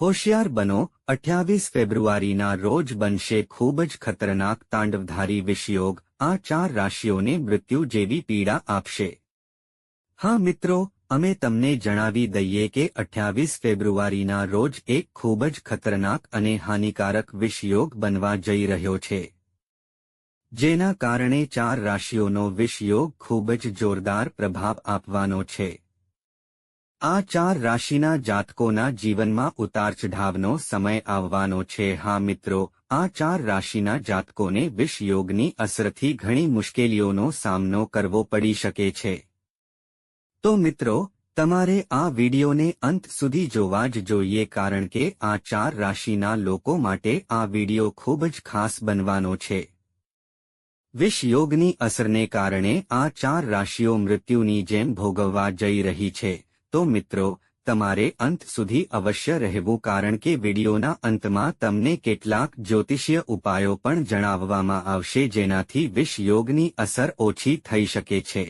હોશિયાર બનો, અઠ્યાવીસ ફેબ્રુઆરીના રોજ બનશે ખૂબ જ ખતરનાક તાંડવધારી વિષયોગ, આ ચાર રાશિઓને મૃત્યુ જેવી પીડા આપશે. હા મિત્રો, અમે તમને જણાવી દઈએ કે અઠ્યાવીસ ફેબ્રુઆરીના રોજ એક ખૂબ જ ખતરનાક અને હાનિકારક વિષયોગ બનવા જઈ રહ્યો છે. જેના કારણે ચાર રાશિઓનો વિષયોગ ખૂબ જ જોરદાર પ્રભાવ આપવાનો છે. આ ચાર રાશિના જાતકોના જીવનમાં ઉતાર ચઢાવનો સમય આવવાનો છે. હા મિત્રો, આ ચાર રાશિના જાતકોને વિષયોગની અસરથી ઘણી મુશ્કેલીઓનો સામનો કરવો પડી શકે છે. તો મિત્રો, તમારે આ વિડિયોને અંત સુધી જોવા જ જોઈએ કારણ કે આ ચાર રાશિના લોકો માટે આ વિડિયો ખૂબ જ ખાસ બનવાનો છે. વિષયોગની અસરને કારણે આ ચાર રાશિઓ મૃત્યુની જેમ ભોગવવા જઈ રહી છે. તો મિત્રો, તમારે અંત સુધી અવશ્ય રહેવું કારણ કે વિડિયોના અંતમાં તમને કેટલાક જ્યોતિષીય ઉપાયો પણ જણાવવામાં આવશે જેનાથી વિષયોગની અસર ઓછી થઈ શકે છે.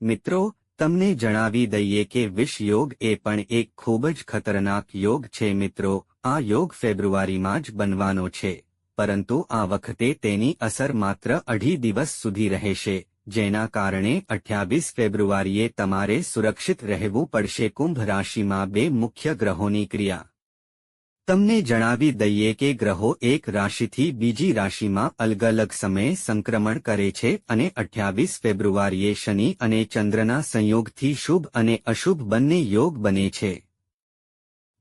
મિત્રો, તમને જણાવી દઈએ કે વિષયોગ એ પણ એક ખૂબ જ ખતરનાક યોગ છે મિત્રો. આ યોગ ફેબ્રુઆરીમાં જ બનવાનો છે, પરંતુ આ વખતે તેની અસર માત્ર અઢી દિવસ સુધી રહેશે. જેના કારણે અઠ્યાવીસ ફેબ્રુઆરીએ તમારે સુરક્ષિત રહેવું પડશે કુંભ રાશિમાં બે મુખ્ય ગ્રહોની ક્રિયા. તમને જણાવી દઈએ કે ગ્રહો એક રાશિથી બીજી રાશિમાં અલગ અલગ સમયે સંક્રમણ કરે છે અને અઠ્યાવીસ ફેબ્રુઆરીએ શનિ અને ચંદ્રના સંયોગથી શુભ અને અશુભ બંને યોગ બને છે.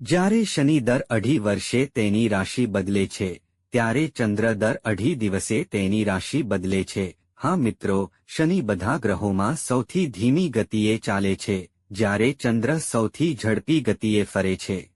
જ્યારે શનિ દર અઢી વર્ષે તેની રાશિ બદલે છે, ત્યારે ચંદ્ર દર અઢી દિવસે તેની રાશિ બદલે છે. હા મિત્રો, શનિ બધા ગ્રહોમાં સૌથી ધીમી ગતિએ ચાલે છે, જ્યારે ચંદ્ર સૌથી ઝડપી ગતિએ ફરે છે.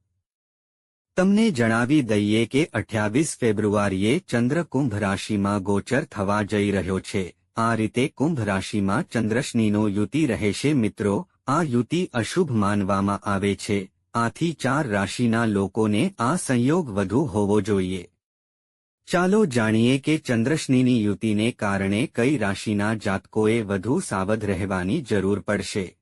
તમને જણાવી દઈએ કે અઠ્યાવીસ ફેબ્રુઆરીએ ચંદ્ર કુંભ રાશિમાં ગોચર થવા જઈ રહ્યો છે. આ રીતે કુંભ રાશિમાં ચંદ્રશનીનો યુતિ રહેશે મિત્રો, આ યુતિ અશુભ માનવામાં આવે છે. આથી ચાર રાશિના લોકોને આ સંયોગ વધુ હોવો જોઈએ. ચાલો જાણીએ કે ચંદ્રશનીની યુતિને કારણે કઈ રાશિના જાતકોએ વધુ સાવધ રહેવાની જરૂર પડશે.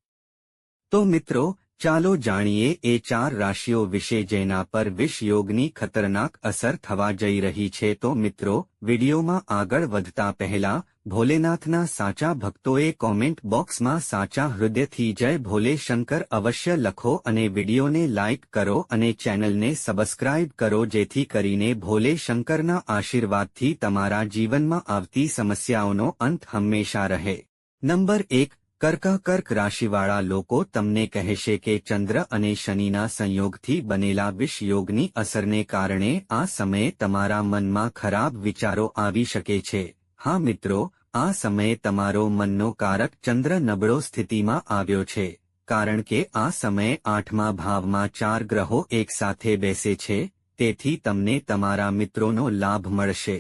તો મિત્રો ચાલો જાણીએ એ ચાર રાશિઓ વિશે જેના પર વિષયોગની ખતરનાક અસર થવા જઈ રહી છે. તો મિત્રો, વિડીયોમાં આગળ વધતા પહેલા, ભોલેનાથના સાચા ભક્તોએ કોમેન્ટ બોક્સમાં સાચા હૃદયથી જય ભોલે શંકર અવશ્ય લખો અને વિડીયોને લાઇક કરો અને ચેનલને સબસ્ક્રાઇબ કરો જેથી કરીને ભોલે શંકરના આશીર્વાદથી તમારા જીવનમાં આવતી સમસ્યાઓનો અંત હંમેશા રહે. નંબર એક કર્ક કર્ક રાશિવાળા લોકો તમને કહેશે કે ચંદ્ર અને શનિના સંયોગથી બનેલા વિષયોગની અસરને કારણે આ સમયે તમારા મનમાં ખરાબ વિચારો આવી શકે છે. હા મિત્રો, આ સમયે તમારો મનનો કારક ચંદ્ર નબળો સ્થિતિમાં આવ્યો છે, કારણ કે આ સમયે આઠમા ભાવમાં ચાર ગ્રહો એકસાથે બેસે છે, તેથી તમને તમારા મિત્રોનો લાભ મળશે.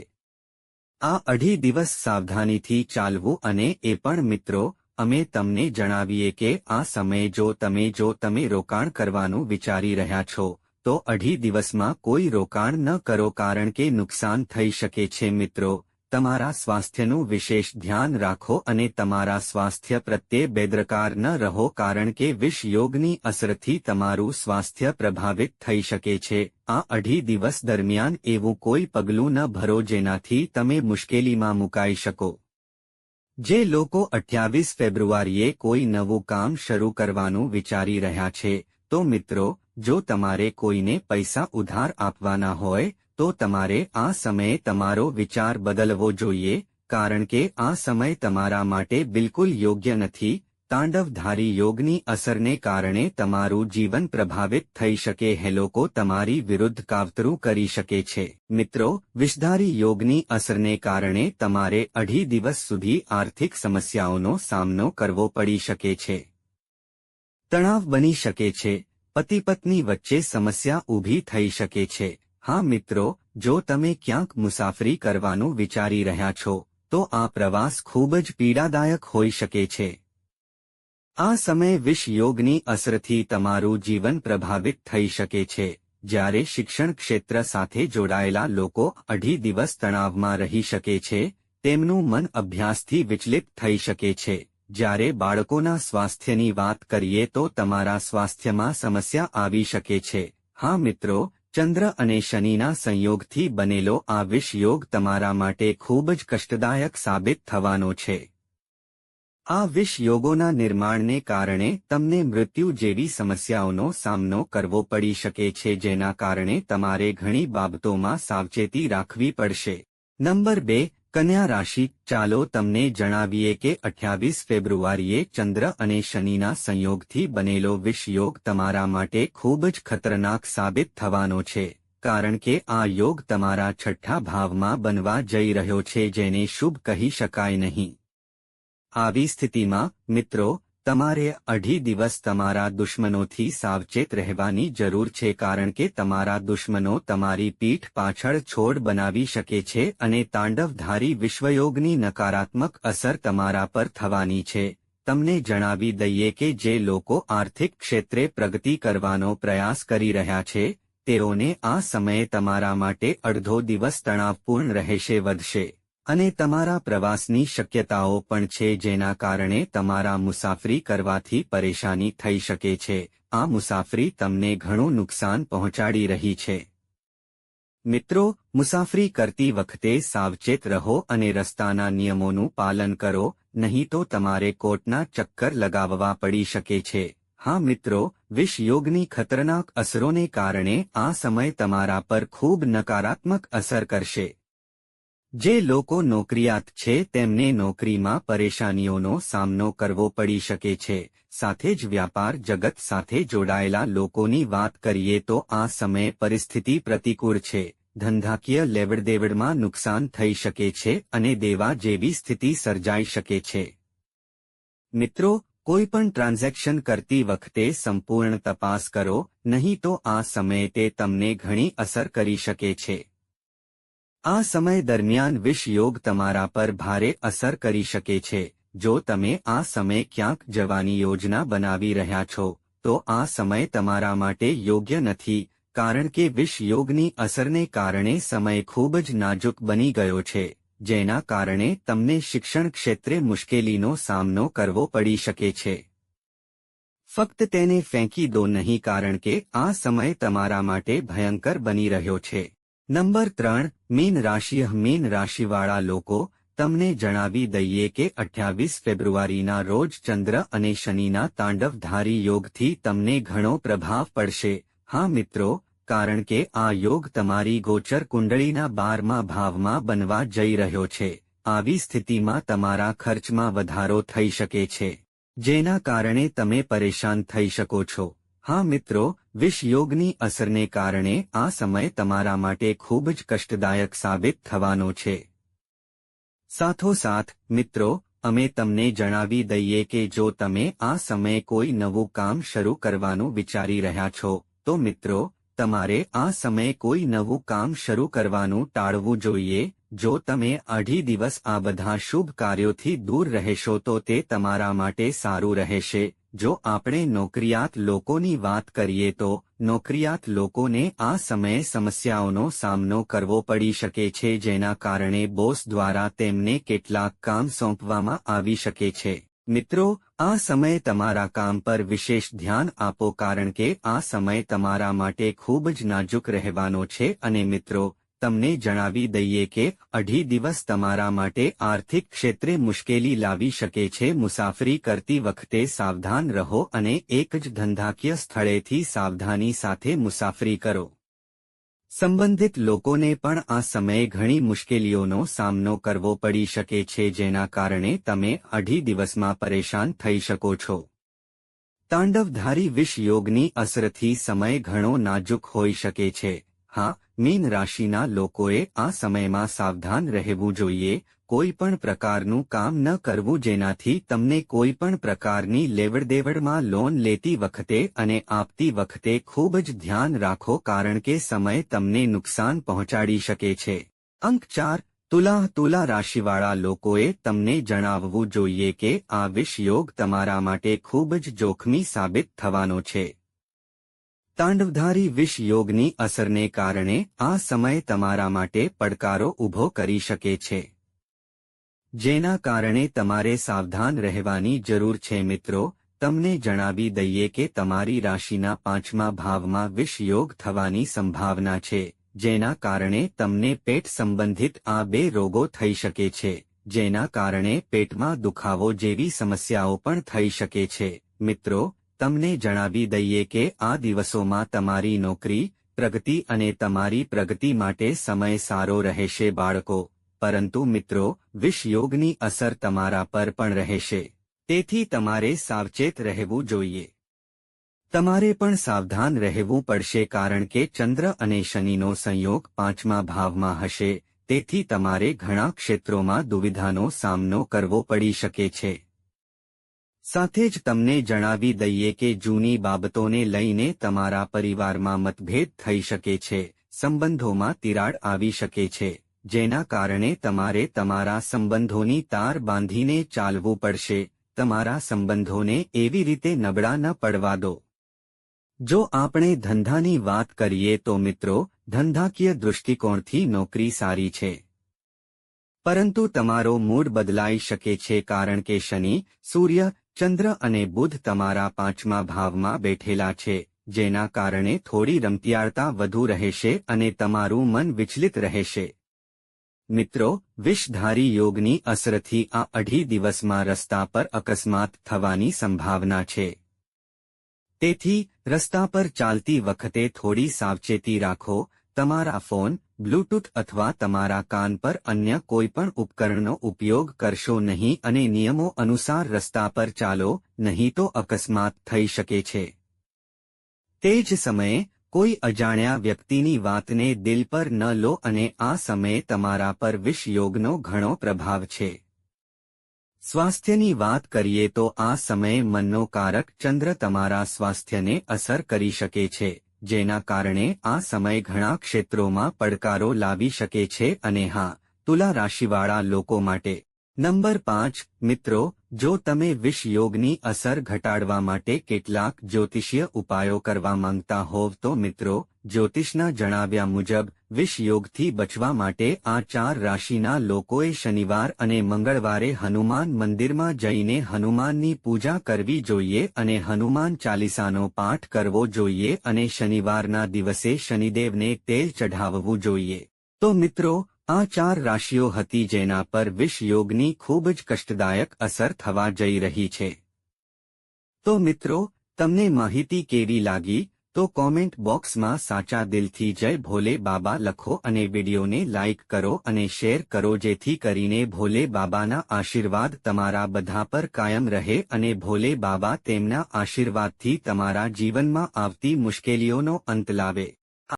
આ અઢી દિવસ સાવધાનીથી ચાલવું અને એ પણ મિત્રો અમે તમને જણાવીએ કે આ સમયે જો તમે જો તમે રોકાણ કરવાનું વિચારી રહ્યા છો, તો અઢી દિવસમાં કોઈ રોકાણ ન કરો કારણ કે નુકસાન થઈ શકે છે મિત્રો. તમારા સ્વાસ્થ્યનું વિશેષ ધ્યાન રાખો અને તમારા સ્વાસ્થ્ય પ્રત્યે બેદરકાર ન રહો કારણ કે વિષયોગની અસરથી તમારું સ્વાસ્થ્ય પ્રભાવિત થઈ શકે છે. આ અઢી દિવસ દરમિયાન એવું કોઈ પગલું ન ભરો જેનાથી તમે મુશ્કેલીમાં મુકાઈ શકો. જે લોકો અઠ્યાવીસ ફેબ્રુઆરીએ કોઈ નવું કામ શરૂ કરવાનું વિચારી રહ્યા છે, તો મિત્રો, જો તમારે કોઈને પૈસા ઉધાર આપવાના હોય, તો તમારે આ સમયે તમારો વિચાર બદલવો જોઈએ, કારણ કે આ સમય તમારા માટે બિલકુલ યોગ્ય નથી તાંડવધારી યોગની અસરને કારણે તમારું જીવન પ્રભાવિત થઈ શકે હે લોકો તમારી વિરુદ્ધ કાવતરું કરી શકે છે. મિત્રો, વિષધારી યોગની અસરને કારણે તમારે અઢી દિવસ સુધી આર્થિક સમસ્યાઓનો સામનો કરવો પડી શકે છે. તણાવ બની શકે છે. પતિ પત્ની વચ્ચે સમસ્યા ઊભી થઈ શકે છે. હા મિત્રો, જો તમે ક્યાંક મુસાફરી કરવાનું વિચારી રહ્યા છો, તો આ પ્રવાસ ખૂબ જ પીડાદાયક હોઈ શકે છે. આ સમય વિષયોગની અસરથી તમારું જીવન પ્રભાવિત થઈ શકે છે. જ્યારે શિક્ષણ ક્ષેત્ર સાથે જોડાયેલા લોકો અઢી દિવસ તણાવમાં રહી શકે છે, તેમનું મન અભ્યાસથી વિચલિત થઈ શકે છે. જ્યારે બાળકોના સ્વાસ્થ્યની વાત કરીએ તો તમારા સ્વાસ્થ્યમાં સમસ્યા આવી શકે છે. હા મિત્રો, ચંદ્ર અને શનિના સંયોગથી બનેલો આ વિષયોગ તમારા માટે ખૂબ જ કષ્ટદાયક સાબિત થવાનો છે. આ વિષ યોગોના નિર્માણને કારણે તમને મૃત્યુ જેવી સમસ્યાઓનો સામનો કરવો પડી શકે છે, જેના કારણે તમારે ઘણી બાબતોમાં સાવચેતી રાખવી પડશે. નંબર બે, કન્યા રાશિ. ચાલો તમને જણાવીએ કે અઠ્યાવીસ ફેબ્રુઆરીએ ચંદ્ર અને શનિના સંયોગથી બનેલો વિષયોગ તમારા માટે ખૂબ જ ખતરનાક સાબિત થવાનો છે, કારણ કે આ યોગ તમારા છઠ્ઠા ભાવમાં બનવા જઈ રહ્યો છે, જેને શુભ કહી શકાય નહીં. આવી સ્થિતિમાં, મિત્રો, તમારે અઢી દિવસ તમારા દુશ્મનોથી સાવચેત રહેવાની જરૂર છે કારણ કે તમારા દુશ્મનો તમારી પીઠ પાછળ છોડ બનાવી શકે છે અને તાંડવધારી વિશ્વયોગની નકારાત્મક અસર તમારા પર થવાની છે. તમને જણાવી દઈએ કે જે લોકો આર્થિક ક્ષેત્રે પ્રગતિ કરવાનો પ્રયાસ કરી રહ્યા છે, તેઓને આ સમયે તમારા માટે અડધો દિવસ તણાવપૂર્ણ રહેશે, વધશે. અને તમારા પ્રવાસની શક્યતાઓ પણ છે જેના કારણે તમારા મુસાફરી કરવાથી પરેશાની થઈ શકે છે. આ મુસાફરી તમને ઘણું નુકસાન પહોંચાડી રહી છે. મિત્રો, મુસાફરી કરતી વખતે સાવચેત રહો અને રસ્તાના નિયમોનું પાલન કરો, નહીં તો તમારે કોર્ટના ચક્કર લગાવવા પડી શકે છે. હા મિત્રો, વિષયોગની ખતરનાક અસરોને કારણે આ સમય તમારા પર ખૂબ નકારાત્મક અસર કરશે. જે લોકો નોકરિયાત છે, તેમને નોકરીમાં પરેશાનીઓનો સામનો કરવો પડી શકે છે. સાથે જ વ્યાપાર જગત સાથે જોડાયેલા લોકોની વાત કરીએ તો આ સમયે પરિસ્થિતિ પ્રતિકૂળ છે. ધંધાકીય લેવડદેવડમાં નુકસાન થઈ શકે છે અને દેવા જેવી સ્થિતિ સર્જાઈ શકે છે. મિત્રો કોઈપણ ટ્રાન્ઝેક્શન કરતી વખતે સંપૂર્ણ તપાસ કરો, નહીં તો આ સમયે તે તમને ઘણી અસર કરી શકે છે. આ સમય દરમિયાન વિષયોગ તમારા પર ભારે અસર કરી શકે છે. જો તમે આ સમય ક્યાંક જવાની યોજના બનાવી રહ્યા છો, તો આ સમય તમારા માટે યોગ્ય નથી, કારણ કે વિષયોગની અસરને કારણે સમય ખૂબ જ નાજુક બની ગયો છે, જેના કારણે તમને શિક્ષણ ક્ષેત્રે મુશ્કેલીનો સામનો કરવો પડી શકે છે. ફક્ત તેને ફેંકી દો નહીં, કારણ કે આ સમય તમારા માટે ભયંકર બની રહ્યો છે. નંબર ત્રણ, મીન રાશિ, મીન રાશિવાળા લોકો, તમને જણાવી દઈએ કે અઠ્યાવીસ ફેબ્રુઆરીના રોજ ચંદ્ર અને શનિના તાંડવધારી યોગથી તમને ઘણો પ્રભાવ પડશે. હા મિત્રો, કારણ કે આ યોગ તમારી ગોચર કુંડળીના બારમા ભાવમાં બનવા જઈ રહ્યો છે. આવી સ્થિતિમાં તમારા ખર્ચમાં વધારો થઈ શકે છે. જેના કારણે તમે પરેશાન થઈ શકો છો. હા મિત્રો, વિષયોગની અસરને કારણે આ સમય તમારા માટે ખૂબ જ કષ્ટદાયક સાબિત થવાનો છે. સાથોસાથ, મિત્રો, અમે તમને જણાવી દઈએ કે જો તમે આ સમયે કોઈ નવું કામ શરૂ કરવાનું વિચારી રહ્યા છો, તો મિત્રો, તમારે આ સમયે કોઈ નવું કામ શરૂ કરવાનું ટાળવું જોઈએ. જો તમે અઢી દિવસ આ બધા શુભ કાર્યોથી દૂર રહેશો તો તે તમારા માટે સારું રહેશે. જો આપણે નોકરિયાત લોકોની વાત કરીએ તો નોકરિયાત લોકોને આ સમયે સમસ્યાઓનો સામનો કરવો પડી શકે છે જેના કારણે બોસ દ્વારા તેમને કેટલાક કામ સોંપવામાં આવી શકે છે. મિત્રો, આ સમયે તમારા કામ પર વિશેષ ધ્યાન આપો કારણ કે આ સમય તમારા માટે ખૂબ જ નાજુક રહેવાનો છે અને મિત્રો તમને જણાવી દઈએ કે, અઢી દિવસ તમારા માટે આર્થિક ક્ષેત્રે મુશ્કેલી લાવી શકે છે. મુસાફરી કરતી વખતે સાવધાન રહો અને એક જ ધંધાકીય સ્થળેથી સાવધાની સાથે મુસાફરી કરો. સંબંધિત લોકોને પણ આ સમયે ઘણી મુશ્કેલીઓનો સામનો કરવો પડી શકે છે, જેના કારણે તમે અઢી દિવસમાં પરેશાન થઈ શકો છો. તાંડવધારી વિષયોગની અસરથી સમય ઘણો નાજુક હોઈ શકે છે. હા, મીન રાશિના લોકોએ આ સમયમાં સાવધાન રહેવું જોઈએ, કોઈ પણ પ્રકારનું કામ ન કરવું જેનાથી તમને કોઈ પણ પ્રકારની લેવડદેવડમાં લોન લેતી વખતે અને આપતી વખતે ખૂબ જ ધ્યાન રાખો કારણ કે સમય તમને નુકસાન પહોંચાડી શકે છે. અંક ચાર, તુલા તુલા રાશિવાળા લોકોએ તમને જણાવવું જોઈએ કે આ વિષયોગ તમારા માટે ખૂબ જ જોખમી સાબિત થવાનો છે. તાંડવધારી વિષ યોગની અસરને કારણે આ સમય તમારા માટે પડકારો ઊભો કરી શકે છે. જેના કારણે તમારે સાવધાન રહેવાની જરૂર છે મિત્રો, તમને જણાવી દઈએ કે તમારી રાશિના પાંચમા ભાવમાં વિષયોગ થવાની સંભાવના છે, જેના કારણે તમને પેટ સંબંધિત આ બે રોગો થઈ શકે છે, જેના કારણે પેટમાં દુખાવો જેવી સમસ્યાઓ પણ થઈ શકે છે. મિત્રો તમને જણાવી દઈએ કે આ દિવસોમાં તમારી નોકરી, પ્રગતિ અને તમારી પ્રગતિ માટે સમય સારો રહેશે બાળકો. પરંતુ મિત્રો, વિષયોગની અસર તમારા પર પણ રહેશે. તેથી તમારે સાવચેત રહેવું જોઈએ. તમારે પણ સાવધાન રહેવું પડશે કારણ કે ચંદ્ર અને શનિનો સંયોગ પાંચમા ભાવમાં હશે. તેથી તમારે ઘણા ક્ષેત્રોમાં દુવિધાનો સામનો કરવો પડી શકે છે. સાથે જ તમને જણાવી દઈએ કે જૂની બાબતોને લઈને તમારા પરિવારમાં મતભેદ થઈ શકે છે, સંબંધોમાં તિરાડ આવી શકે છે, જેના કારણે તમારે તમારા સંબંધોની તાર બાંધીને ચાલવું પડશે, તમારા સંબંધોને એવી રીતે નબળા ન પડવા દો. જો આપણે ધંધાની વાત કરીએ તો મિત્રો, ધંધાકીય દૃષ્ટિકોણથી નોકરી સારી છે. પરંતુ તમારો મૂડ બદલાઈ શકે છે કારણ કે શનિ, સૂર્ય ચંદ્ર અને બુધ તમારા પાંચમા ભાવમાં બેઠેલા છે, જેના કારણે થોડી રમતિયાળતા વધુ રહેશે અને તમારું મન વિચલિત રહેશે. મિત્રો, વિષધારી યોગની અસરથી આ અઢી દિવસમાં રસ્તા પર અકસ્માત થવાની સંભાવના છે. તેથી, રસ્તા પર ચાલતી વખતે થોડી સાવચેતી રાખો, તમારા ફોન બ્લૂટૂથ અથવા તમારા કાન પર અન્ય કોઈપણ ઉપકરણનો ઉપયોગ કરશો નહીં અને નિયમો અનુસાર રસ્તા પર ચાલો, નહીં તો અકસ્માત થઈ શકે છે. તે જ સમયે, કોઈ અજાણ્યા વ્યક્તિની વાતને દિલ પર ન લો અને આ સમયે તમારા પર વિષયોગનો ઘણો પ્રભાવ છે. સ્વાસ્થ્યની વાત કરીએ તો આ સમયે મનનો કારક ચંદ્ર તમારા સ્વાસ્થ્યને અસર કરી શકે છે. જેના કારણે આ સમય ઘણા ક્ષેત્રોમાં પડકારો લાવી શકે છે અને હા, તુલા રાશિવાળા લોકો માટે. નંબર પાંચ, મિત્રો જો તમે વિષયોગની અસર ઘટાડવા માટે કેટલાક જ્યોતિષીય ઉપાયો કરવા માંગતા હોવ તો મિત્રો, જ્યોતિષના જણાવ્યા મુજબ, વિષયોગથી બચવા માટે આ ચાર રાશિના લોકોએ શનિવાર અને મંગળવારે હનુમાન મંદિરમાં જઈને હનુમાનની પૂજા કરવી જોઈએ અને હનુમાન ચાલીસાનો પાઠ કરવો જોઈએ અને શનિવારના દિવસે શનિદેવને તેલ ચઢાવવું જોઈએ. તો મિત્રો આ ચાર રાશિઓ હતી જેના પર વિષયોગની ખૂબ જ કષ્ટદાયક અસર થવા જઈ રહી છે. તો મિત્રો, તમને માહિતી કેવી લાગી? તો કોમેન્ટ બોક્સમાં સાચા દિલથી જય ભોલે બાબા લખો અને વિડીયોને લાઇક કરો અને શેર કરો જેથી કરીને ભોલે બાબાના આશીર્વાદ તમારા બધા પર કાયમ રહે અને ભોલે બાબા તેમના આશીર્વાદથી તમારા જીવનમાં આવતી મુશ્કેલીઓનો અંત લાવે.